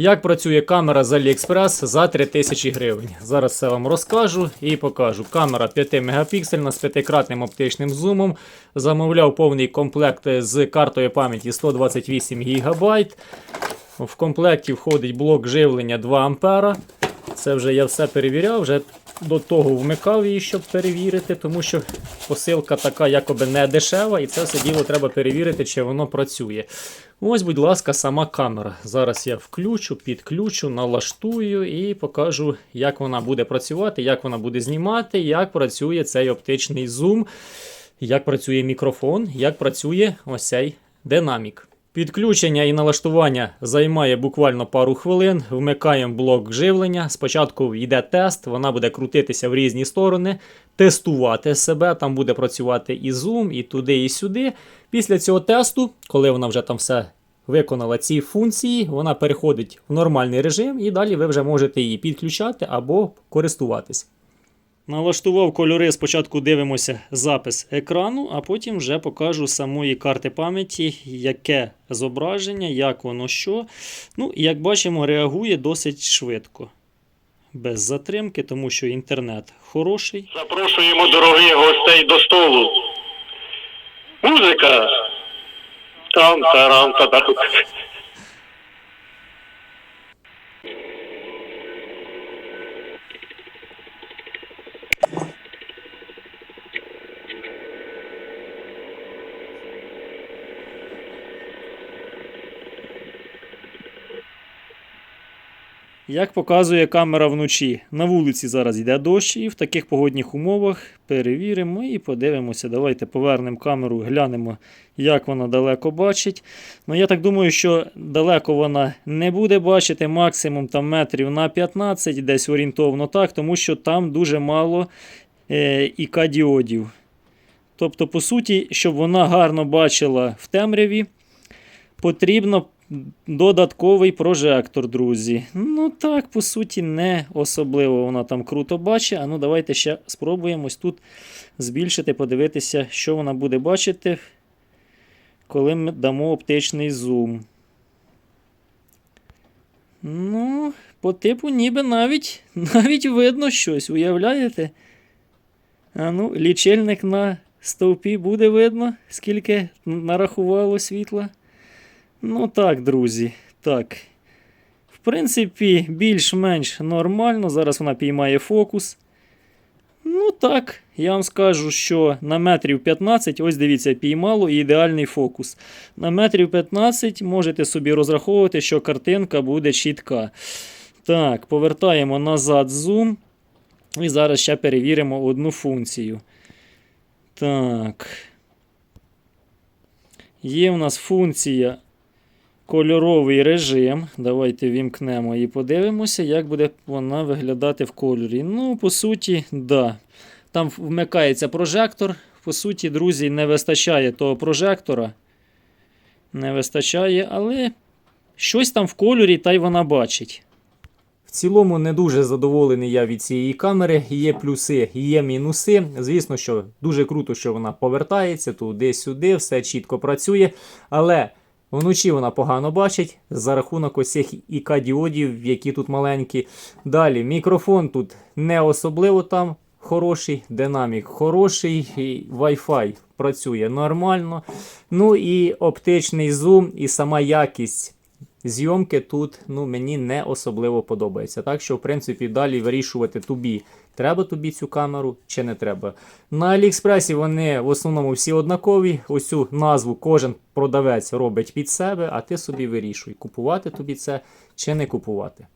Як працює камера з AliExpress за 3000 гривень. Зараз все вам розкажу і покажу. Камера 5 мегапіксельна з п'ятикратним оптичним зумом. Замовляв повний комплект з картою пам'яті 128 ГБ. В комплекті входить блок живлення 2 А. Це вже я все перевіряв, вже до того вмикав її, щоб перевірити, тому що посилка така якоби не дешева, і це все діло треба перевірити, чи воно працює. Ось, будь ласка, сама камера. Зараз я включу, підключу, налаштую і покажу, як вона буде працювати, як вона буде знімати, як працює цей оптичний зум, як працює мікрофон, як працює ось цей динамік. Підключення і налаштування займає буквально пару хвилин. Вмикаємо блок живлення. Спочатку йде тест, вона буде крутитися в різні сторони, тестувати себе. Там буде працювати і зум, і туди, і сюди. Після цього тесту, коли вона вже там все виконала ці функції, вона переходить в нормальний режим, і далі ви вже можете її підключати або користуватись. Налаштував кольори. Спочатку дивимося запис екрану, а потім вже покажу самої карти пам'яті, яке зображення, як воно що. Ну, як бачимо, реагує досить швидко. Без затримки, тому що інтернет хороший. Запрошуємо дорогих гостей до столу. Музика. Там тарам та там. Як показує камера вночі, на вулиці зараз йде дощ, і в таких погодних умовах перевіримо і подивимося. Давайте повернемо камеру, глянемо, як вона далеко бачить. Ну, я так думаю, що далеко вона не буде бачити, максимум там метрів на 15, десь орієнтовно так, тому що там дуже мало е, ІК-діодів. Тобто, по суті, щоб вона гарно бачила в темряві, потрібно додатковий прожектор, друзі. Ну так, по суті, не особливо вона там круто бачить. А ну давайте ще спробуємо тут збільшити, подивитися, що вона буде бачити, коли ми дамо оптичний зум. Ну, по типу, ніби навіть, навіть видно щось, уявляєте? А ну, лічильник на стовпі буде видно, скільки нарахувало світла. Ну так, друзі, так. В принципі, більш-менш нормально. Зараз вона піймає фокус. Ну так, я вам скажу, що на метрів 15, ось дивіться, піймало і ідеальний фокус. На метрів 15 можете собі розраховувати, що картинка буде чітка. Так, повертаємо назад зум. І зараз ще перевіримо одну функцію. Так. Є в нас функція кольоровий режим. Давайте вімкнемо і подивимося, як буде вона виглядати в кольорі. Ну, по суті, да. Там вмикається прожектор. По суті, друзі, не вистачає того прожектора. Не вистачає, але щось там в кольорі, та й вона бачить. В цілому не дуже задоволений я від цієї камери. Є плюси, є мінуси. Звісно, що дуже круто, що вона повертається туди-сюди, все чітко працює. Але вночі вона погано бачить за рахунок ось цих ІК-діодів, які тут маленькі. Далі мікрофон тут не особливо там хороший, динамік хороший, Wi-Fi працює нормально. Ну і оптичний зум, і сама якість. Зйомки тут ну, мені не особливо подобається. Так що, в принципі, далі вирішувати тобі, треба тобі цю камеру чи не треба. На Аліекспресі вони в основному всі однакові. Ось цю назву кожен продавець робить під себе, а ти собі вирішуй, купувати тобі це чи не купувати.